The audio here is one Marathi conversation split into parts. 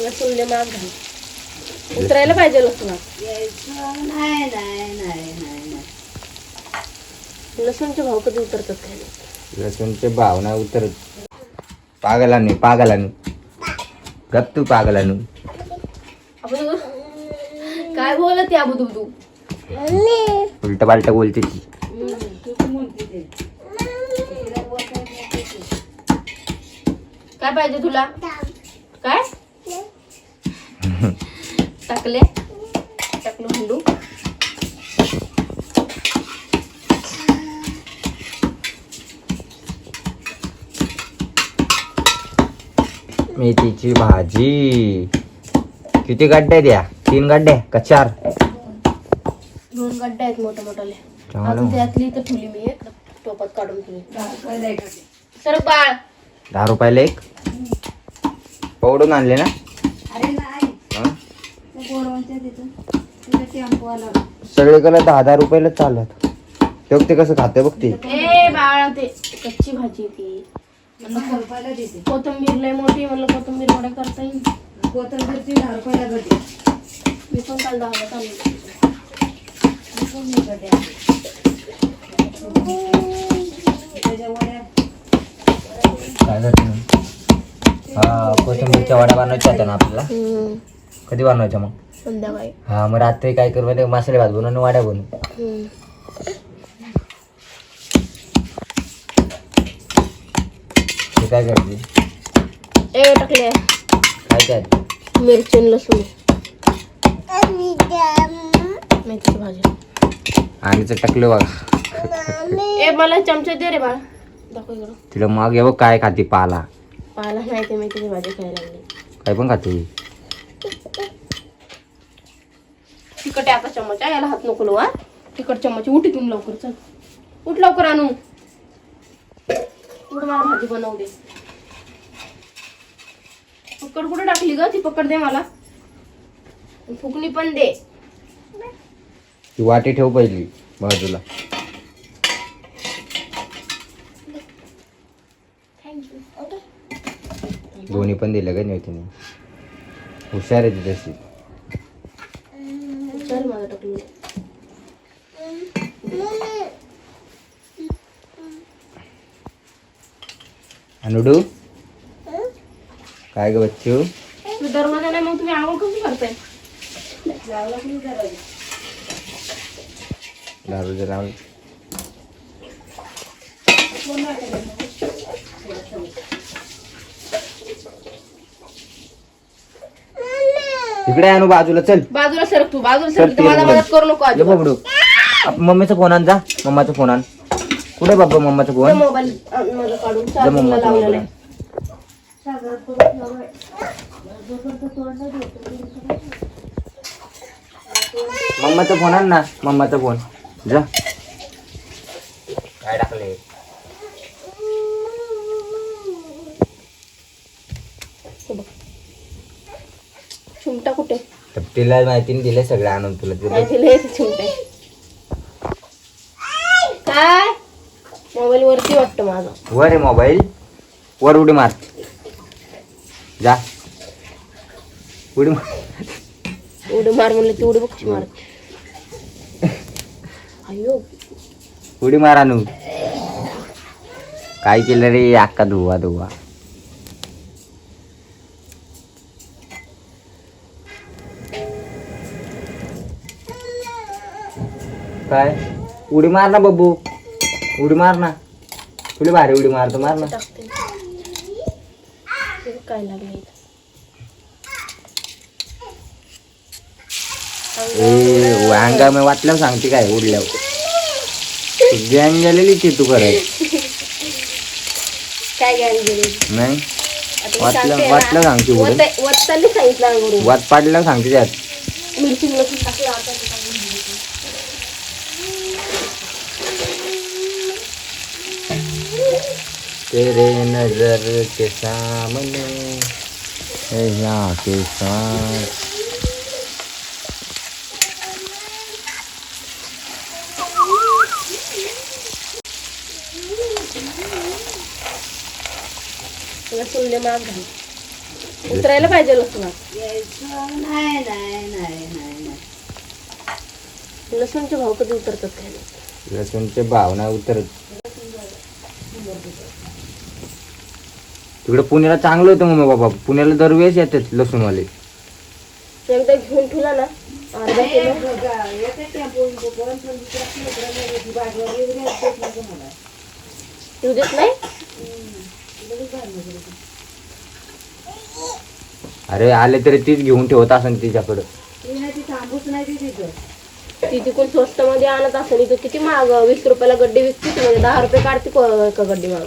लसूण दे माग घाल. उतरायला पाहिजे नाही नाही नाही नाही नाही लसूणचे भाव कधी उतरतात काय नाही. लसूणचे भावना उतरत. पागलानी पागलानी गप तू पागलानू अबू काय बोलत आहे अबू तू उलट पालट बोलते नाही ते. काय पाहिजे तुला? काय? टाकले? टाकलं हंडू मेथीची भाजी. किती गड्डे द्या? तीन गड्डे का चार? दोन गड्डे आहेत मोठे मोठाले. अजून त्यातली तर ठेवली मी एक. टोपात काढून ठेवली. सर बाळ. दहा रुपयाला एक. पवडून आणले ना? अरे नाही. हं? त्या गोरवांच्या तिथं. तिथं टेम्पो आला सगळीकडे दहा दहा रुपयाला चालत तेव्हा ते कसं खाते बघ ते. ए बाळ ते कच्ची भाजी ती. दहा रुपयाला देते. कोथिंबीर लय मोठी म्हणलं कोथिंबीर वड्या करता येईल. कोथिंबीरची दहा रुपयाला गड्डी मी पण काल दहा चालू गड्डी त्याच्या वड्या काय हा कोथिंबीरच्या वड्या बनवायच्या होत्या ना आपल्याला. कधी बनवायच्या मग? संध्याकाळी. हा मग रात्री काय करू माहिती मसाले भात बनवून आणि वाड्या बनवू हम्म. ते काय करते? ए टाकले काय काय? मिरची आणि लसूण. मेथीची भाजी. आणि ते टाकलं बघ. ए मला चमचा दे रे बाळ दाखव इकडं तिला मग ये बघ काय खाते पाला. पाहिला नाही ते मेथीची भाजी खायला लागली. काय पण खाते. तिखट आहे आता चम्मच. आहे, याला हात नको लावू, हा? तिखट चम्मच. उठ इथून लवकर चल. उठ लवकर आणू. उठ मला भाजी बनवू दे. पकड कुठे टाकली ग? ती पकड दे मला. फुकणी पण दे. ती वाटी ठेव पहिली बाजूला दोन्ही पण दिलं का नाही तिने? हुशार आहे ती तशी. चल माझं टाकलं अनुडू? काय ग बच्चू? तू दरवाजा नाही मग तुम्ही आंघोळ कशी करताय? दारू जरा इकडे आणू बाजूला चल. बाजूला सरक तू बाजूला सर, सरक ते. मदत करू नको ये अजिबात बबडू आप- मम्मीचा फोन आण जा. मम्माचा फोन आण. कुठे बाबा मम्माचा फोन? मोबाईल अं, माझं काढून जा चार्जिंगला मम्माचा लावलेला आहे मम्माचा फोन आण ना. मम्माचा फोन. जा. काय टाकले हे बघ. चिमटा कुठे? तर तिला माहिती दिलं सगळं आणून तुला. नाही चिमटे? काय? मोबाईल वरती वाटतं माझा. वर आहे मोबाईल वर उडी मार. जा. उडी मार. उडी मार म्हणलं ती उडी बघची मार. अयो उडी मार आणू काय केलं रे अक्का धुवा धुवा. काय? उडी मार ना बब्बू. उडी मार ना. तुला भारी उडी मारतो मार ना. टाकते काय लागले ए वांगा मी वाटल्यावर सांगते काय उडल्यावर. गॅंग गेलेली ती तू करत काय गॅन गेली नाही. आता मी वाटलं- सांगते वाटलं. सांगते उडून. वत- वत्तांनी सांगितलं अंगून वाट पाडल्यावर सांगते त्यात. मिरची लसूण टाकलं आता. तेरे नजर के सामने। यहाँ के साथ। लसूण झालं उतरायला पाहिजे लसूणात यायचं नाही नाही नाही नाही नाही लसूणचे भाव कधी उतरतात काय लसूणचे भाव नाही उतरत. तिकडे पुण्याला चांगलं होतं मम्मी बाबा. पुण्याला दरवेळेस येतात लसूणवाले. एकदा घेऊन ठेवला ना अर्धा किलो. देत नाही. अरे आले तरी तीच घेऊन ठेवत असेल तिच्याकडं. ती तिकडून स्वस्त मध्ये आणत असेल इथं किती महाग वीस रुपयाला गड्डी विकते म्हणजे दहा रुपये काढते को- एका गड्डी माग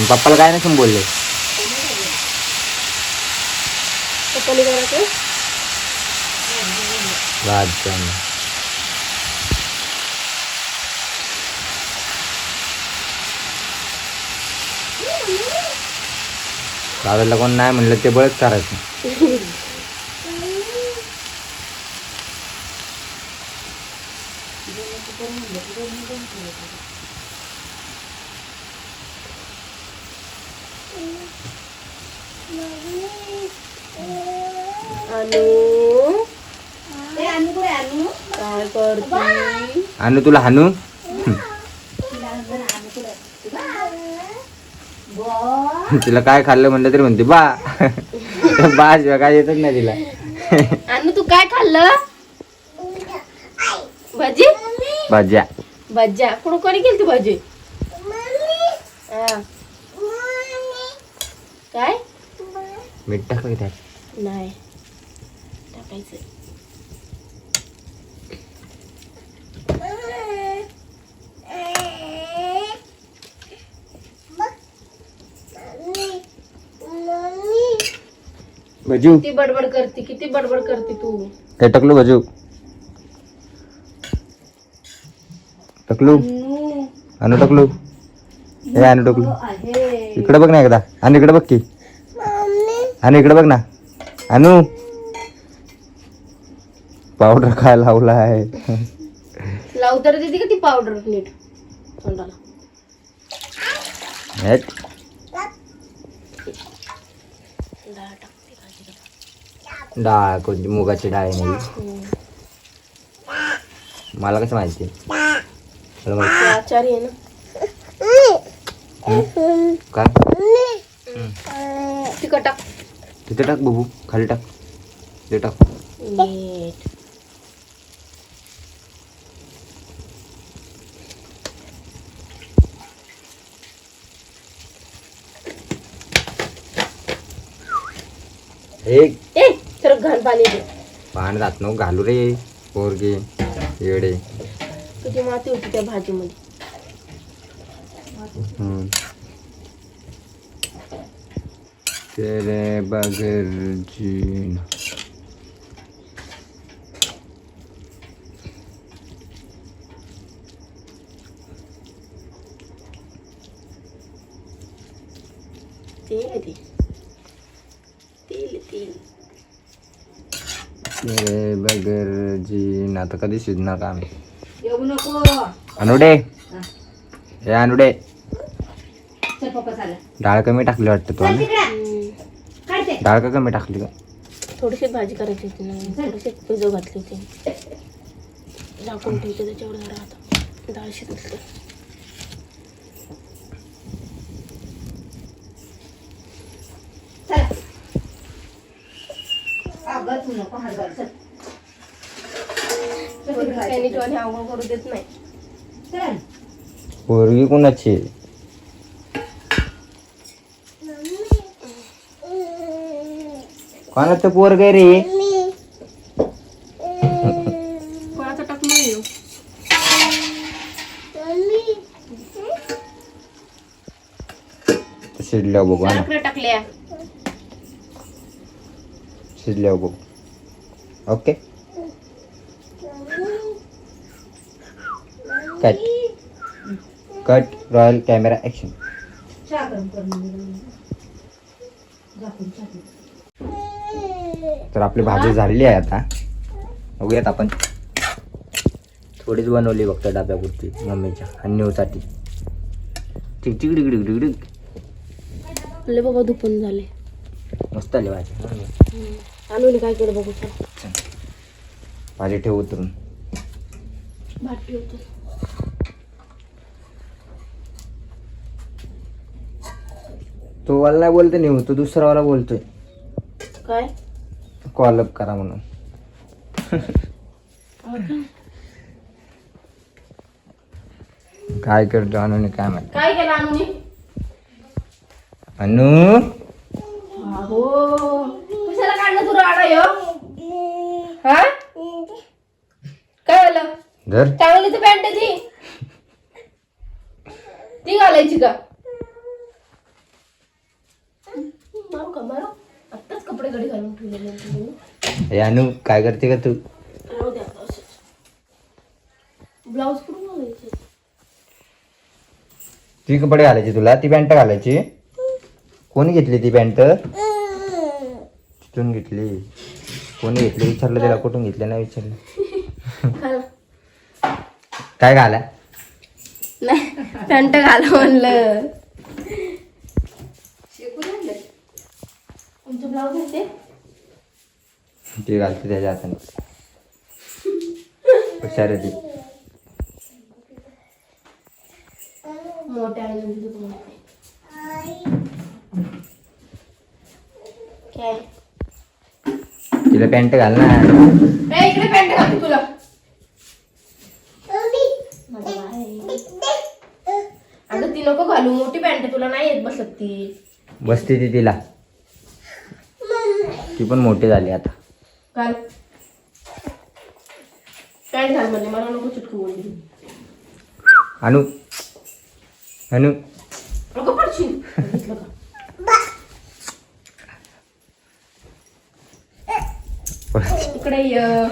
पप्पाला काय नसून बोलले. दादाला कोण नाही म्हणलं ते बळच करायचं. अनु? आणू कुठे आणू? काय करते? आणि तुला हानू. तिला काय खाल्लं म्हणलं तरी म्हणते बा. बा शिवाय काय येतच नाही तिला. अनु तू काय खाल्लं? भाजी? भाज्या. भाज्या. कुठं कोणी केली ती भाजी? हा. काय? मीठ टाकलं की त्यात? नाही. टाकायचं. भजू किती बडबड करते किती बडबड करते तू? काय टाकलो भजू टाकलू. आणू टाकलू. हे आणू टाकलू. इकडे बघ ना एकदा. आणि इकडे बघ की. आणि इकडे बघ ना. आणू पावडर काय लावला आहे लावू तर देते का ती पावडर नीट? तोंडाला. हेट. डाळ टाकते भाजीला. डाळ कोणती? मुगाची डाळ आहे हम्म. मला कसं माहिती? मला माहिती. ते आचारी आहे ना. काय? तिथे टाक बघू खाली टाक ते टाक नीट एक। ए तर घाण पाणी दे। पाणी जात नको घालू रे पोरगे येडे। तुझी माती होती त्या भाजीमध्ये हम्म. तेरे बगैर जीना तेल आहे ते तेल तेल तेरे बगैर जीना आता कधी शिजणार का आम्ही येऊ नको अनुडे हे अनुडे चल पप्पा चालेल डाळ कमी टाकली वाटतं तू चल आणि तिकडे काढते. डाळ का कमी टाकली का थोडीशी भाजी करायची होती ना. थोडीशी पिजो घातली होती. झाकून ठेवते त्याच्यावर जरा आता. डाळ शिजते. चल. अगं तू नको हात घाल चल चल तिकडे काही जायचं. जेव्हा आंघोळ करू देत नाही चल पोरगी कोणाची कोणाचं पोरग रे? कोणाचा टाक नाही येऊ? शिजल्यावर बघू हा साखर टाकल्या. शिजल्यावर बघू. Okay. Cut cut roll camera action चहा गरम करून झाकून टाकून तर आपली भाजी झालेली आहे आता. बघूयात आपण. थोडीच बनवली फक्त डाब्यापुरती मम्मीच्या आणि न्यूसाठी. टिक टिक टिक टिक आपले बाबा दुपून झाले. मस्त आली भाजी. आणून काय केलं बघू चल. भाजी ठेव उतरून. भात ठेवतो तो वाला बोलते नाही. तो दुसरा वाला बोलतोय. काय? कॉल अप करा म्हणून. काय करतो अनुने काय माहिती काय केलं आणून अनु? कशाला काढलं तुला आडा यो? हा? काय झालं? धर चांगली तर पॅन्ट ती. ती घालायची का? मारू का मारू? कपडे घडी घालून ठेवलेले आहेत तुम्ही. काय करते का तू? राहू द्या आता असेच. ब्लाऊज कुठून घालायचे? ती कपडे घालायची तुला ती पॅन्ट घालायची. कोणी घेतली ती पॅन्ट? तिथून घेतली. कोणी घेतली? विचारलं त्याला कुठून घेतलं? नाही विचारलं. घाला. काय घाला? नाही पॅन्ट घाला म्हणलं. तुमचं ब्लाऊज आहे ते? ती घालते त्याच्या हाताने. हुशार आहे ती. मोठ्या आणि म्हणजे तुम्हाला. काय? तिला पॅन्ट घाल ना ए, इकडे पॅन्ट घालते तुला. माझं बाळ आहे. अगं ती नको घालू. मोठी पॅन्ट तुला नाही येत बसत ती. बसते ती तिला. ती पण मोठी झाली आता. पॅन्ट घाल म्हणजे मला नको चुटकू अनु अनु. नको पडशील. बघितलं का? इकडे ये.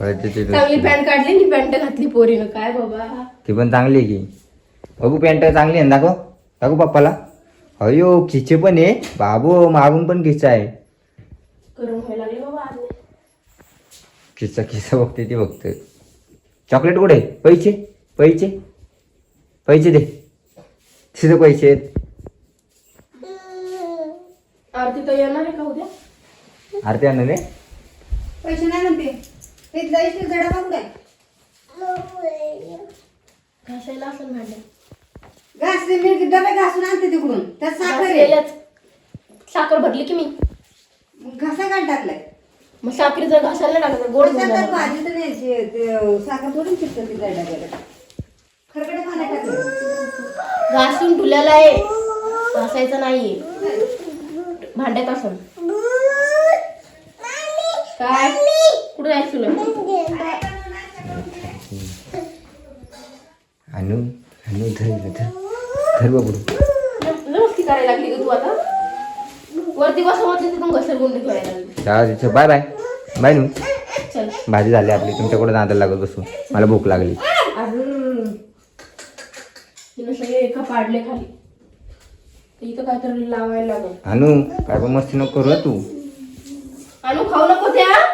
पळते. ती. चांगली पॅन्ट काढली नी पॅन्ट घातली पोरीनं. काय बाबा? ती पण चांगली आहे की. बघू पॅन्ट चांगली आहे ना दाखव. दाखव पप्पाला. अयो खिचे पण आहे. बाबू मागून पण खिचा आहे. गरम व्हायला लागले बाबा आज. खिस्सा खिस्सा बघते ती बघते. चॉकलेट कुठे आहे? पैसे? पैसे? पैसे दे. तिथे पैसे आहेत. आरती तर येणार आहे का उद्या? आरती पैसे नाही म्हणते. जडा कुठे घासायला असं घास मी डबे घासून आणते तिकडून. त्यात साखर आहे. साखर भरली की मी. घासा काढ टाकलाय. मग साखर जर घासायला नाही टाकलं गोड होऊन साखर जाणार. भाजी तर नाही शे- ते साखर थोडी ती खरकडे पाण्यात टाकलं. घासून ठुल्याला आहे. घासायचं नाहीये. भांड्यात असं काय? कुठे जायचं तुला आणू आणू धर धर. धर करायला लागली तू आता. वरती तिथं बाय बाय. बाय नू. चल. भाजी झाली आपली तुमच्याकडे नांदायला लागत बसू मला भूक लागली. तिने सगळे एका पाडले खाली. इथं काहीतरी लावायला लागल. आणू काय पण मस्ती नको करू तू. आणू खाऊ नको त्या.